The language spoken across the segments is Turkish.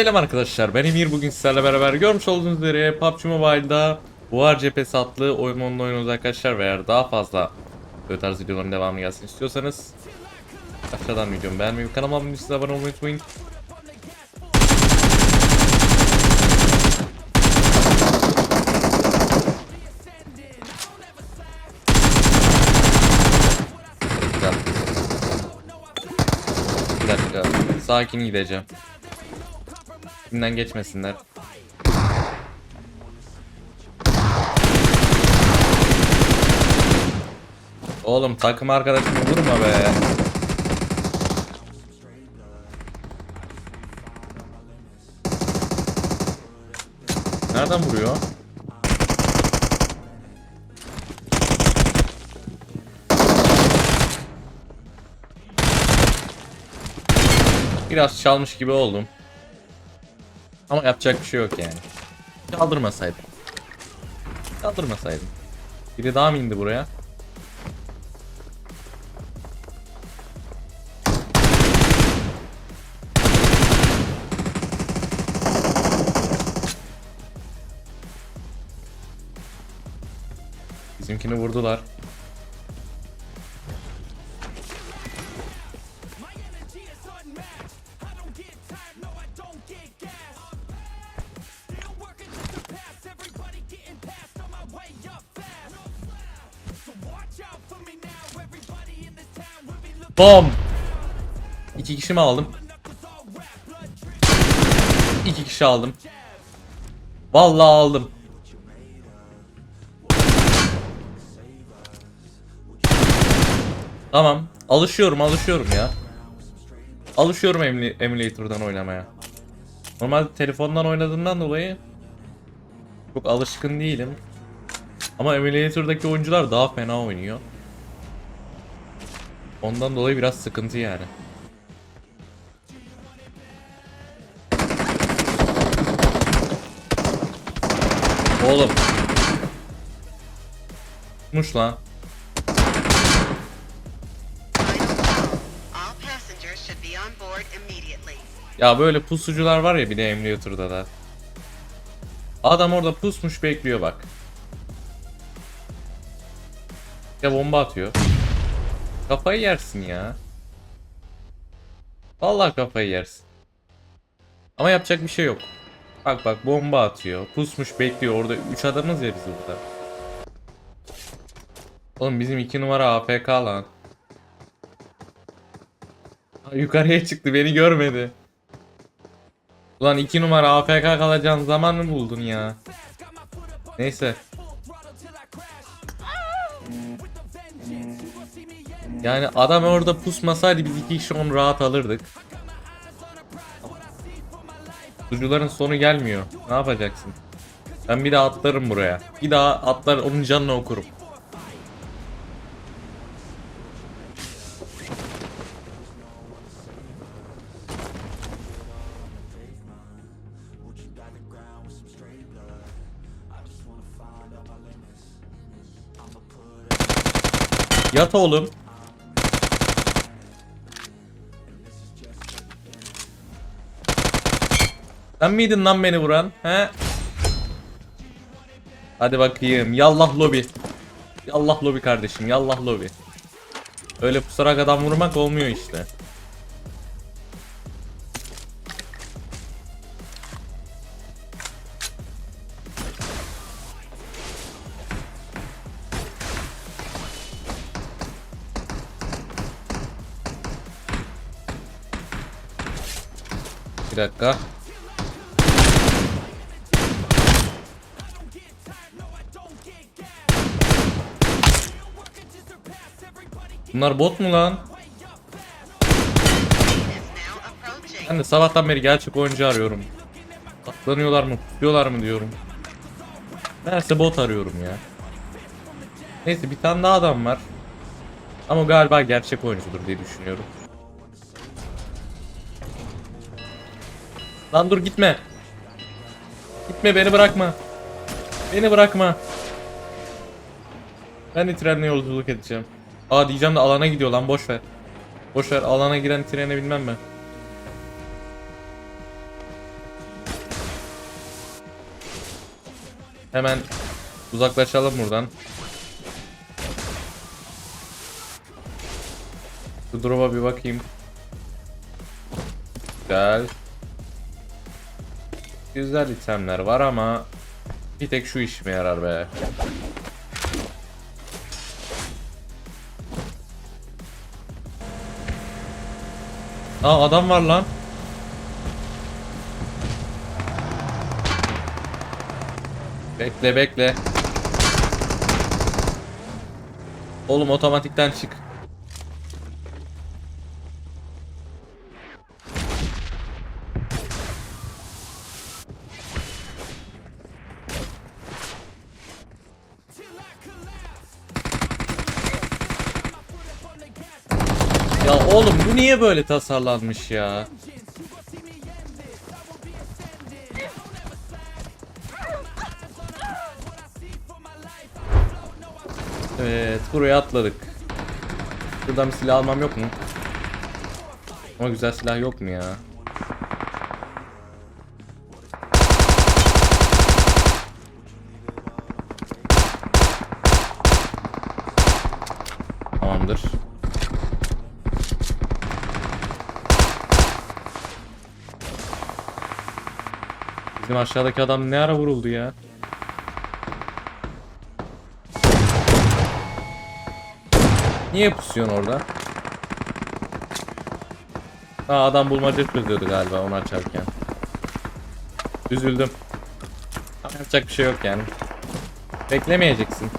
Selam arkadaşlar ben Emir bugün sizlerle beraber görmüş olduğunuz üzere PUBG Mobile'da Buhar Cephesi adlı oyun modunda oynuyoruz arkadaşlar ve eğer daha fazla böyle tarz videoların devamı gelsin istiyorsanız aşağıdan videomu beğenmeyi kanalıma abone değilseniz abone olmayı unutmayın. Bir dakika. Sakin gideceğim. Üstünden geçmesinler. Oğlum takım arkadaşımı vurma be. Nereden vuruyor? Biraz çalmış gibi oldum. Ama yapacak bir şey yok yani. Kaldırmasaydım. Kaldırmasaydım. Biri daha mı indi buraya? Bizimkini vurdular. Bom! İki kişi mi aldım? İki kişi aldım. Vallahi aldım. Tamam. Alışıyorum, alışıyorum ya. Alışıyorum emli emulator'dan oynamaya. Normalde telefondan oynadığımdan dolayı çok alışkın değilim. Ama emulator'daki oyuncular daha fena oynuyor. Ondan dolayı biraz sıkıntı yani. Oğlum. Muş lan. Ya böyle pusucular var ya bir de emulator'da da. Adam orada pusmuş bekliyor bak. Ya bomba atıyor. Kafayı yersin ya. Vallahi kafayı yersin. Ama yapacak bir şey yok. Bak bak bomba atıyor. Pusmuş bekliyor. Orada 3 adamız ya biz burada. Oğlum bizim 2 numara AFK lan. Yukarıya çıktı beni görmedi. Ulan 2 numara AFK kalacağın zaman mı buldun ya? Neyse. Yani adam orada pusmasaydı biz iki kişi onu rahat alırdık. Sucuların sonu gelmiyor. Ne yapacaksın? Ben bir daha atlarım buraya. Bir daha atlar onun canını okurum. Yat oğlum. Sen miydin lan beni vuran? He? Hadi bakayım. Yallah lobi. Yallah lobi kardeşim. Yallah lobi. Öyle pusarak adam vurmak olmuyor işte. Bir dakika. Bunlar bot mu lan? Ben de sabahtan beri gerçek oyuncu arıyorum. Atlanıyorlar mı, tutuyorlar mı diyorum. Meğerse bot arıyorum ya. Neyse bir tane daha adam var. Ama galiba gerçek oyuncudur diye düşünüyorum. Lan dur gitme. Gitme beni bırakma. Beni bırakma. Ben de trenle yolculuk edeceğim. Aa diyeceğim de alana gidiyor lan boş ver. Boş ver alana giren trene bilmem ben. Hemen uzaklaşalım buradan. Şu drop'a bir bakayım. Güzel. Güzel itemler var ama bir tek şu işime yarar be. Aa adam var lan. Bekle bekle. Oğlum otomatikten çık. Ya oğlum bu niye böyle tasarlanmış ya? Evet buraya atladık. Buradan bir silah almam yok mu? Ama güzel silah yok mu ya? Tamamdır. Bizim aşağıdaki adam ne ara vuruldu ya? Niye pusuyorsun orada? Aa adam bulmaca çözüyordu galiba onu açarken. Üzüldüm. Yapacak bir şey yok yani. Beklemeyeceksin.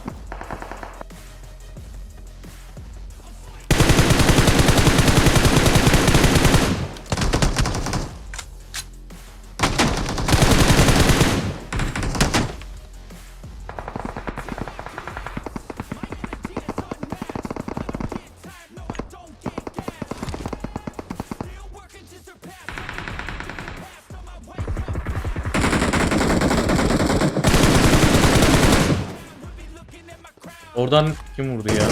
Oradan kim vurdu ya?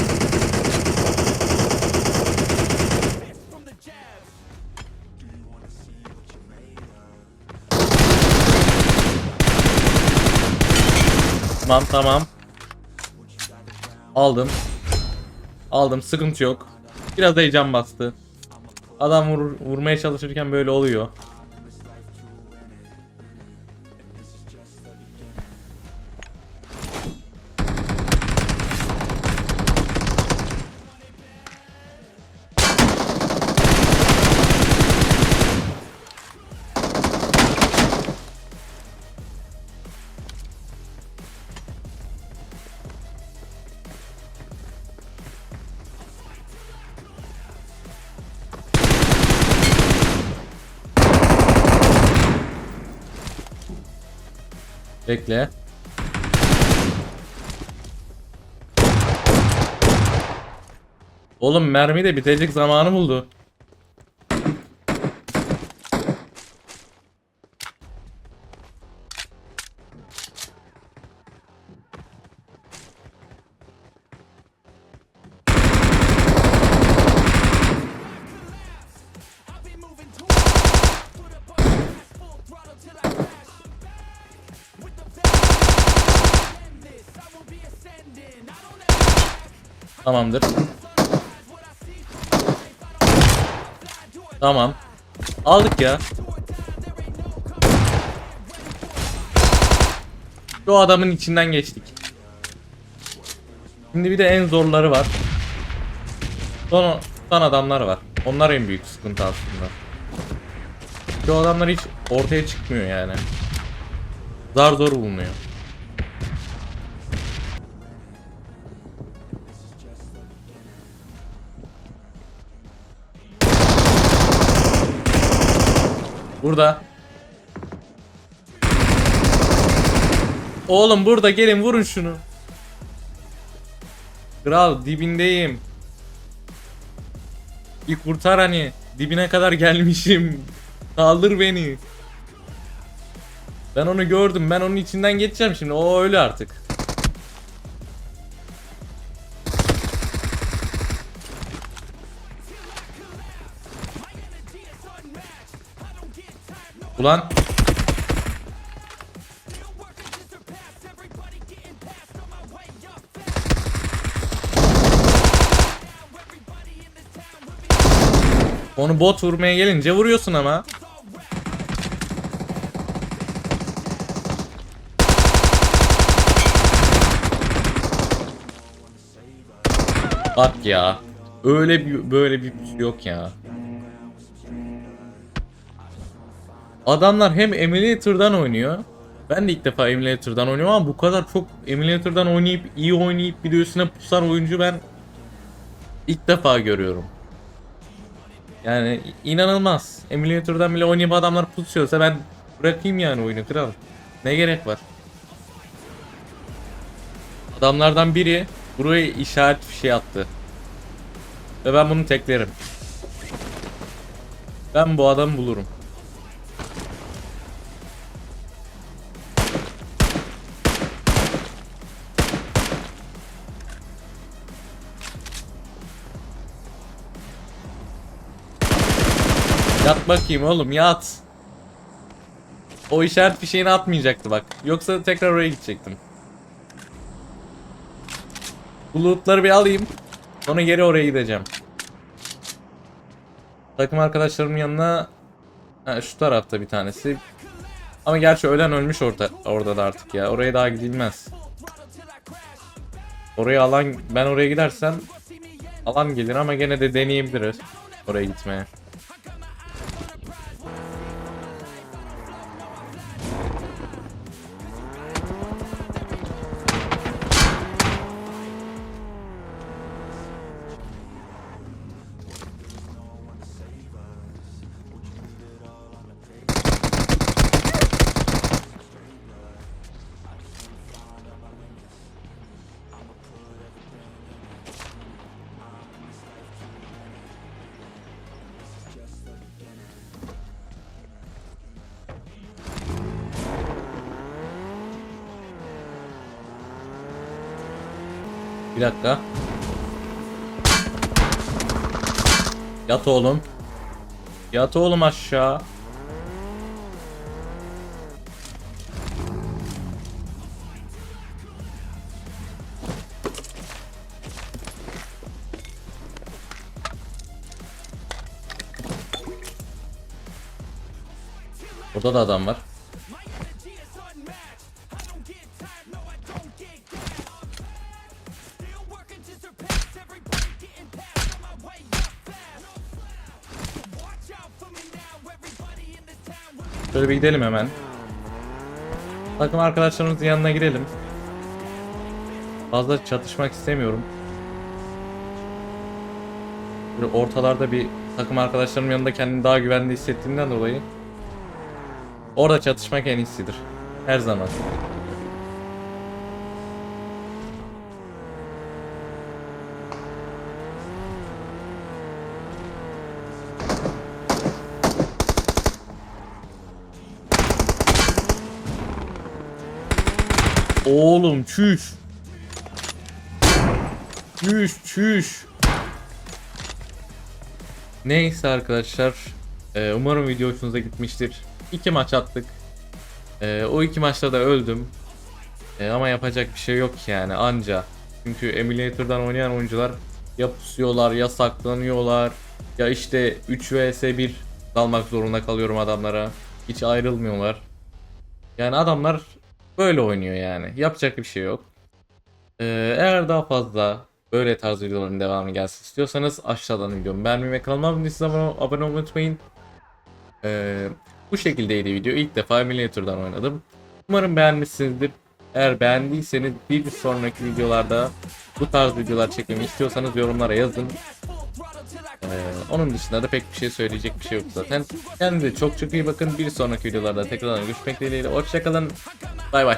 Tamam tamam. Aldım. Aldım sıkıntı yok. Biraz heyecan bastı. Adam vur- vurmaya çalışırken böyle oluyor. Bekle. Oğlum mermi de bitecek zamanı buldu. Tamamdır. Tamam. Aldık ya. Şu adamın içinden geçtik. Şimdi bir de en zorları var. Son, son adamlar var. Onlar en büyük sıkıntı aslında. Şu adamlar hiç ortaya çıkmıyor yani. Zar zor bulunuyor. Burada. Oğlum burada gelin vurun şunu. Kral dibindeyim. Bir kurtar hani. Dibine kadar gelmişim. Kaldır beni. Ben onu gördüm. Ben onun içinden geçeceğim şimdi. O öyle artık. Ulan. Onu bot vurmaya gelince vuruyorsun ama. Bak ya. Öyle bir böyle bir yok ya. Adamlar hem emulator'dan oynuyor. Ben de ilk defa emulator'dan oynuyorum ama bu kadar çok emulator'dan oynayıp iyi oynayıp bir de üstüne pusan oyuncu ben ilk defa görüyorum. Yani inanılmaz. Emulator'dan bile oynayıp adamlar pusuyorsa ben bırakayım yani oyunu kral. Ne gerek var? Adamlardan biri buraya işaret şey attı. Ve ben bunu teklerim. Ben bu adamı bulurum. Yat bakayım oğlum yat. O işaret fişeğini atmayacaktı bak. Yoksa tekrar oraya gidecektim. Bu lootları bir alayım. Sonra geri oraya gideceğim. Takım arkadaşlarımın yanına ha, şu tarafta bir tanesi. Ama gerçi ölen ölmüş orada orada da artık ya. Oraya daha gidilmez. Oraya alan ben oraya gidersem alan gelir ama gene de deneyebiliriz oraya gitmeye. Bir dakika. Yat oğlum. Yat oğlum aşağı. Burada da adam var. Şöyle bir gidelim hemen. Takım arkadaşlarımızın yanına girelim. Fazla çatışmak istemiyorum. Böyle ortalarda bir takım arkadaşlarımın yanında kendimi daha güvende hissettiğimden dolayı orada çatışmak en iyisidir. Her zaman. Oğlum çüş. Çüş çüş. Neyse arkadaşlar. Ee, umarım video hoşunuza gitmiştir. İki maç attık. Ee, o iki maçta da öldüm. Ee, ama yapacak bir şey yok yani anca. Çünkü emulator'dan oynayan oyuncular ya pusuyorlar ya saklanıyorlar. Ya işte 3 vs 1 dalmak zorunda kalıyorum adamlara. Hiç ayrılmıyorlar. Yani adamlar böyle oynuyor yani. Yapacak bir şey yok. Ee, eğer daha fazla böyle tarz videoların devamı gelsin istiyorsanız aşağıdan videomu beğenmeyi ve kanalıma abone değilseniz abone, olmayı unutmayın. Ee, bu şekildeydi video. İlk defa Emulator'dan oynadım. Umarım beğenmişsinizdir. Eğer beğendiyseniz bir sonraki videolarda bu tarz videolar çekmemi istiyorsanız yorumlara yazın. Ee, onun dışında da pek bir şey söyleyecek bir şey yok zaten. Kendinize çok çok iyi bakın. Bir sonraki videolarda tekrardan görüşmek dileğiyle. Hoşçakalın. Bay bay.